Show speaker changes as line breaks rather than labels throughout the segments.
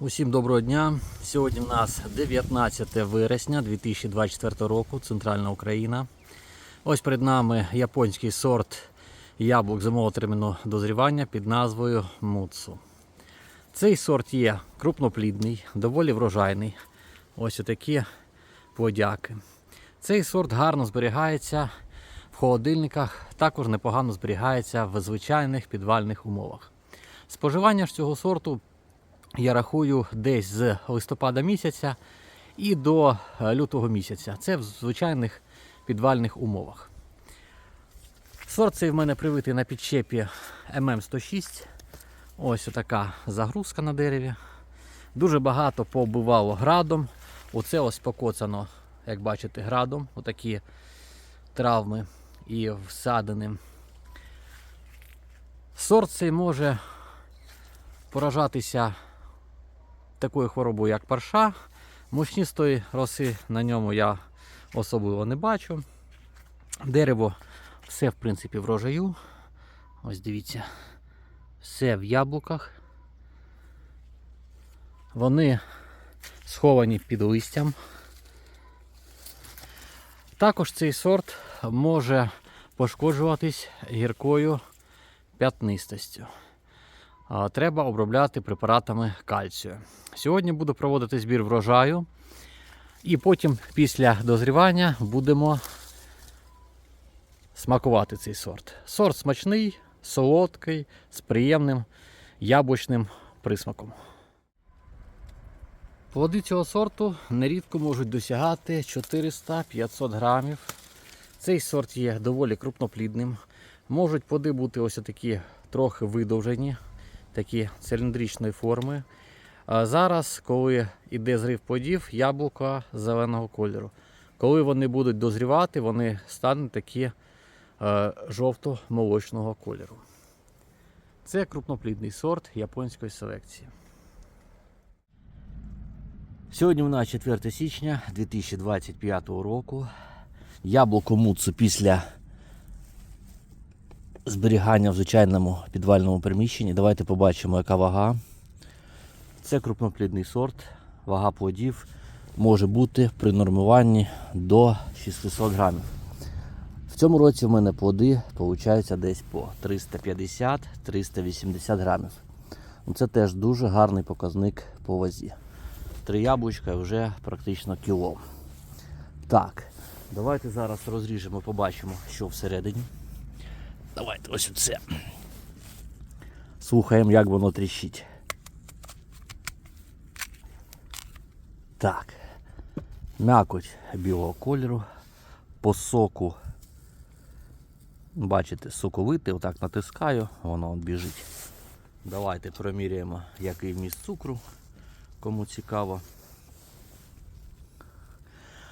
Усім доброго дня. Сьогодні в нас 19 вересня 2024 року, Центральна Україна. Ось перед нами японський сорт яблук зимового терміну дозрівання під назвою Муцу. Цей сорт є крупноплідний, доволі врожайний. Ось отакі плодяки. Цей сорт гарно зберігається в холодильниках, також непогано зберігається в звичайних підвальних умовах. Споживання ж цього сорту я рахую десь з листопада місяця і до е, лютого місяця. Це в звичайних підвальних умовах. Сорт цей в мене привитий на підчепі ММ106. Ось така загрузка на дереві. Дуже багато пооббивало градом. Оце ось покоцано, як бачите, градом. Отакі травми і всадини. Сорт цей може поражатися такою хворобою, як парша. Мучністої роси на ньому я особливо не бачу. Дерево все, в принципі, врожаю. Ось дивіться, все в яблуках. Вони сховані під листям. Також цей сорт може пошкоджуватись гіркою п'ятнистостю. Треба обробляти препаратами кальцію. Сьогодні буду проводити збір врожаю. І потім, після дозрівання, будемо смакувати цей сорт. Сорт смачний, солодкий, з приємним яблучним присмаком. Плоди цього сорту нерідко можуть досягати 400-500 грамів. Цей сорт є доволі крупноплідним. Можуть плоди бути ось такі трохи видовжені, такі циліндричної форми. Зараз, коли йде зрив плодів, яблука зеленого кольору. Коли вони будуть дозрівати, вони стануть такі е, жовто-молочного кольору. Це крупноплідний сорт японської селекції. Сьогодні у нас 4 січня 2025 року. Яблуко муцу після зберігання в звичайному підвальному приміщенні. Давайте побачимо, яка вага. Це крупноплідний сорт. Вага плодів може бути при нормуванні до 600 грамів. В цьому році в мене плоди получаються десь по 350-380 грамів. Ну, Це теж дуже гарний показник по вазі. Три яблучка вже практично кіло. Так, давайте зараз розріжемо, побачимо, що всередині. Давайте ось оце. Слухаємо, як воно тріщить. Так. М'якоть білого кольору. По соку. Бачите, соковитий, отак натискаю, воно біжить. Давайте проміряємо, який вміст цукру, кому цікаво.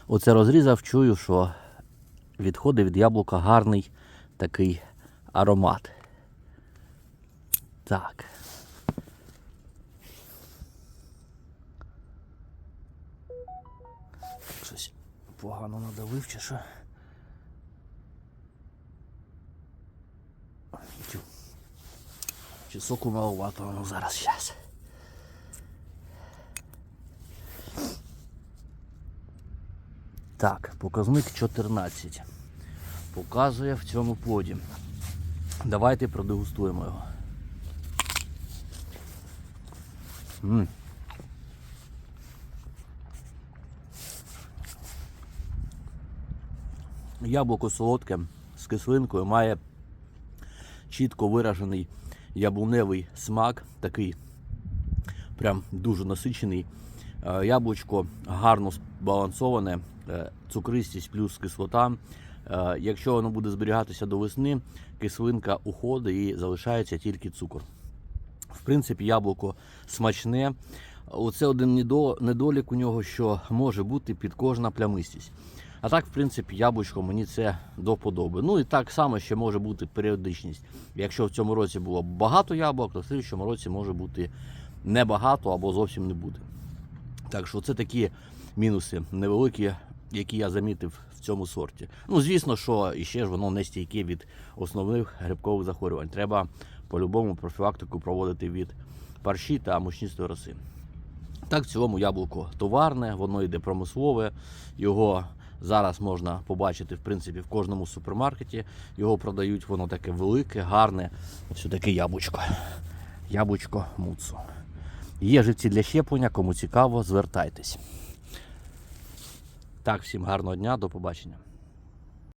Оце розрізав, чую, що відходить від яблука гарний такий аромат. Так. Щось погано надавив чи що. Чи соку маловато, ну зараз щас. Так, показник 14. Показує в цьому плоді. Давайте продегустуємо його. М. Яблуко солодке з кислинкою має чітко виражений яблуневий смак, такий прям дуже насичений. Е, Яблучко гарно збалансоване, е, цукристість плюс кислота. Е, Якщо воно буде зберігатися до весни, кислинка уходить і залишається тільки цукор. В принципі, яблуко смачне. Оце один недолік у нього, що може бути підкожна плямистість. А так, в принципі, яблучко мені це до вподоби. Ну і так само ще може бути періодичність. Якщо в цьому році було багато яблук, то в слідчому році може бути небагато або зовсім не буде. Так що це такі мінуси невеликі, які я замітив цьому сорті. Ну, звісно, що іще ж воно не стійке від основних грибкових захворювань. Треба по-любому профілактику проводити від парші та мучністої роси. Так, в цілому яблуко товарне, воно йде промислове. Його зараз можна побачити в принципі в кожному супермаркеті. Його продають, воно таке велике, гарне. Ось таке яблучко. Яблучко муцу. Є живці для щеплення, кому цікаво, звертайтесь. Так, всім гарного дня, до побачення.